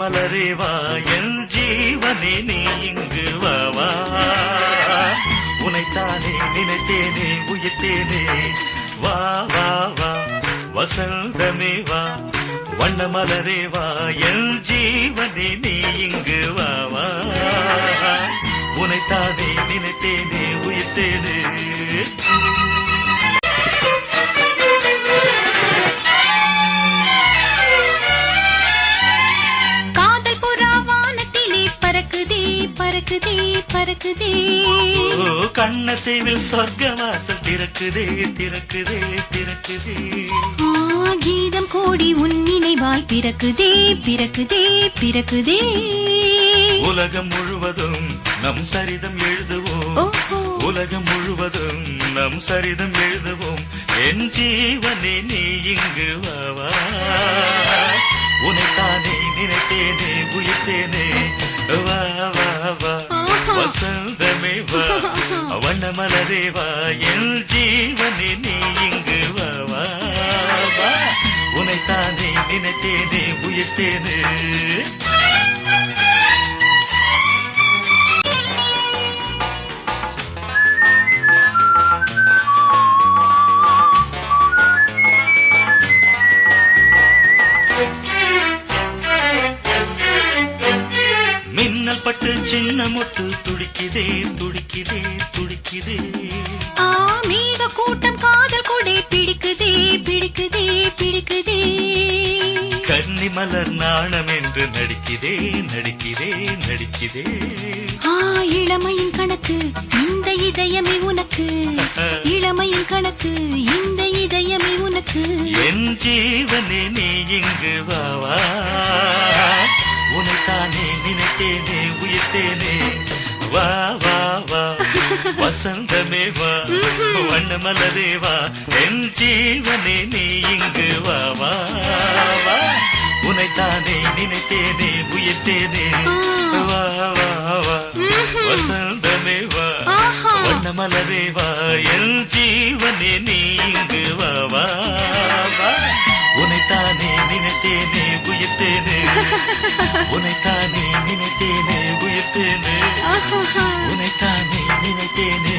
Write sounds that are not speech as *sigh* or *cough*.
மலரேவா என் ஜீவனே நீ இங்கு வா உனைத்தானே நினைத்தேனே உயிர்த்தேனே. வா வா வா வசந்தமே வா. வண்ண மலரேவா என் ஜீவனே நீ இங்கு வா வா. உனைத்தானே நினைத்தேனே உயிர்த்தேனே. பறக்குதே ஓ கண்ணசைவில் சொர்க்க வாசல் திறக்குதே திறக்குதே திறக்குதே. கீதம் கோடி உன் நினைவால் பிறக்குதே பிறக்குதே பிறக்குதே. உலகம் முழுவதும் நம் சரிதம் எழுதுவோம். உலகம் முழுவதும் நம் சரிதம் எழுதுவோம். என் ஜீவனே நீ இங்கு வா வா. உனைத்தானே நினைத்தேனே உயிர்த்தேனே. வா வா. வா ஆஹா. வசந்தமே வா வண்ணமலரே வா என் ஜீவனே நீ இங்கு வா. வா உனைத்தானே நினைத்தேனே உயிர்த்தேனே மின்னல் பட்டு சின்ன மொட்டு துடிக்குதே துடிக்குதே துடிக்குதே. ஆ மேக கூட்டம் காதல் கொடை பிடிக்குதே பிடிக்குதே பிடிக்குதே. கன்னி மலர் நாணம் என்று நடிக்குதே நடிக்குதே நடிக்குதே. ஆ இளமையின் கணக்கு இந்த இதயமே உனக்கு. *laughs* இளமையின் கணக்கு இந்த இதயமே உனக்கு. என் ஜீவனே நீ இங்கு வா. வசந்தமே வா வண்ணமலரே வா என் ஜீவனே நீ இங்கு வா வா வா. உனைத்தானே நினைத்தேனே உயிர்த்தேனே. வா வா வா. வசந்தமே வா ஆஹா. வண்ணமலரே வா என் ஜீவனே நீ இங்கு வா வா வா. உனைத்தானே நினைத்தேனே உயிர்த்தேனே. *laughs* உனைத்தானே நினைத்தேனே உயிர்த்தேனே. உனைத்தானே நினைத்தேனே